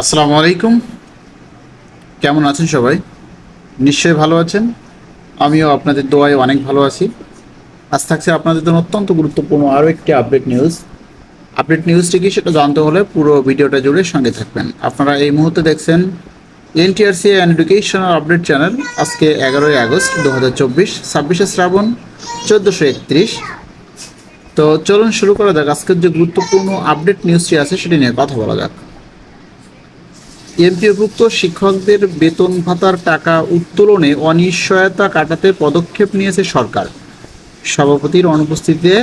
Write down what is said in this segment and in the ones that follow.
আসসালামু আলাইকুম। কেমন আছেন সবাই? নিশ্চয়ই ভালো আছেন। আমিও আপনাদের দোয়ায় অনেক ভালো আছি। আজ থাকছে আপনাদের জন্য অত্যন্ত গুরুত্বপূর্ণ আরও একটি আপডেট নিউজ। আপডেট নিউজটি কি সেটা জানতে হলে পুরো ভিডিওটা জুড়ে সঙ্গে থাকবেন। আপনারা এই মুহূর্তে দেখছেন NTRC and educational update channel. আজকে এগারোই আগস্ট দু হাজার চব্বিশ, ছাব্বিশে শ্রাবণ চোদ্দোশো একত্রিশ। তো চলুন শুরু করা যাক। আজকের যে গুরুত্বপূর্ণ আপডেট নিউজটি আছে সেটি নিয়ে কথা বলা যাক। এমপিওভুক্ত শিক্ষকদের বেতন ভাতার টাকা উত্তোলনে অনিশ্চয়তা কাটাতে পদক্ষেপ নিয়েছে সরকার। সভাপতির অনুপস্থিতিতে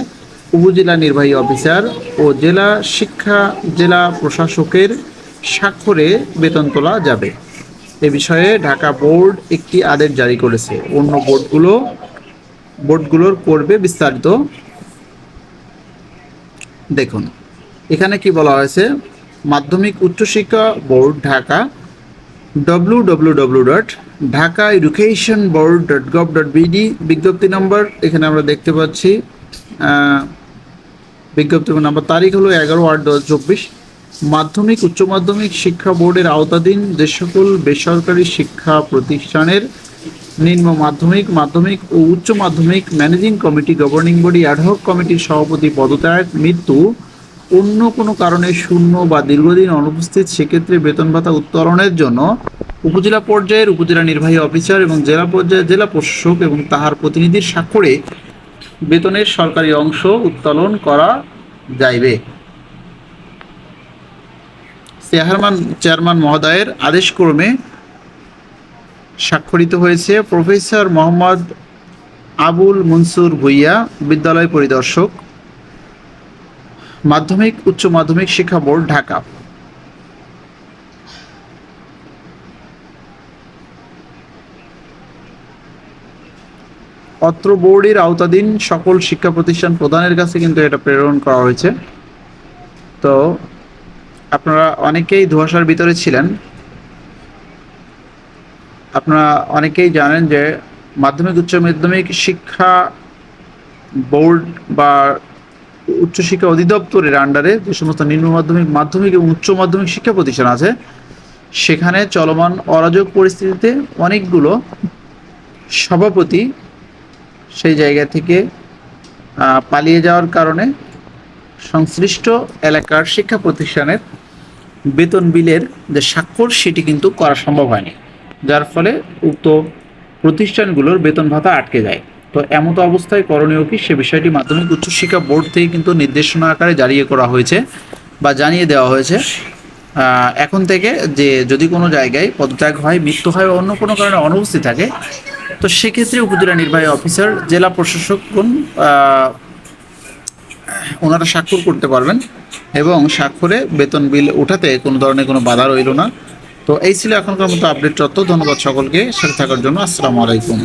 উপজেলা নির্বাহী অফিসার ও জেলা শিক্ষা জেলা প্রশাসকের স্বাক্ষরে বেতন তোলা যাবে। এ বিষয়ে ঢাকা বোর্ড একটি আদেশ জারি করেছে। অন্য বোর্ডগুলো, বোর্ডগুলোর করবে বিস্তারিত দেখুন। এখানে কি বলা হয়েছে? মাধ্যমিক উচ্চশিক্ষা board Dhaka W W W dot Dhaka education board dot gov dot BD বিজ্ঞপ্তি নম্বর এখানে আমরা দেখতে পাচ্ছি বিজ্ঞপ্তি নাম্বার তারিখ হলো এগারো আট দু চব্বিশ। মাধ্যমিক, উচ্চ মাধ্যমিক শিক্ষা বোর্ডের আওতাধীন যে সকল বেসরকারি শিক্ষা প্রতিষ্ঠানের নিম্ন মাধ্যমিক মাধ্যমিক ও উচ্চ মাধ্যমিক managing committee, governing body ad কমিটির সভাপতি, পদত্যাগ, মৃত্যু অন্য কোনো কারণে শূন্য বা দীর্ঘদিন অনুপস্থিত, সেক্ষেত্রে বেতন ভাতা উত্তোলনের জন্য উপজেলা পর্যায়ের উপজেলা নির্বাহী অফিসার এবং জেলা পর্যায়ে জেলা প্রশাসক এবং তাহার প্রতিনিধির স্বাক্ষরে বেতনের সরকারি অংশ উত্তোলন করা যাইবে। চেয়ারম্যান চেয়ারম্যান মহোদয়ের আদেশক্রমে স্বাক্ষরিত হয়েছে প্রফেসর মোহাম্মদ আবুল মনসুর ভুইয়া, বিদ্যালয় পরিদর্শক। মাধ্যমিক, উচ্চ মাধ্যমিক শিক্ষা বোর্ড, ঢাকা। অত্র বোর্ডের আওতাধীন সকল শিক্ষা প্রতিষ্ঠান প্রধানের কাছে কিন্তু এটা প্রেরণ করা হয়েছে। তো আপনারা অনেকেই ধোঁয়াশার ভিতরে ছিলেন। আপনারা অনেকেই জানেন যে মাধ্যমিক, উচ্চ মাধ্যমিক শিক্ষা বোর্ড বা উচ্চশিক্ষা অধিদপ্তরের আন্ডারে যে সমস্ত নিম্ন মাধ্যমিক মাধ্যমিক এবং উচ্চ মাধ্যমিক শিক্ষা প্রতিষ্ঠান আছে, সেখানে চলমান অরাজক পরিস্থিতিতে অনেকগুলো সভাপতি সেই জায়গা থেকে পালিয়ে যাওয়ার কারণে সংশ্লিষ্ট এলাকার শিক্ষা প্রতিষ্ঠানের বেতন বিলের যে স্বাক্ষর, সেটি কিন্তু করা সম্ভব হয়নি। যার ফলে উক্ত প্রতিষ্ঠানগুলোর বেতন ভাতা আটকে যায়। তো এমতো অবস্থায় করণীয় কি? সে বিষয়টি মাধ্যমিক উচ্চশিক্ষা বোর্ড থেকে কিন্তু নির্দেশনা আকারে জারি করা হয়েছে বা জানিয়ে দেওয়া হয়েছে। এখন থেকে যে যদি কোনো জায়গায় পদত্যাগ হয়, মৃত্যু হয় বা অন্য কোনো কারণে অনুপস্থিত থাকে, তো সেক্ষেত্রে উপজেলা নির্বাহী অফিসার, জেলা প্রশাসকগণ ওনারা স্বাক্ষর করতে পারবেন এবং স্বাক্ষরে বেতন বিল ওঠাতে কোনো ধরনের কোনো বাধা রইল না। তো এই ছিল এখনকার মতো আপডেট তথ্য। ধন্যবাদ সকলকে। সাথে থাকার জন্য আসসালামু আলাইকুম।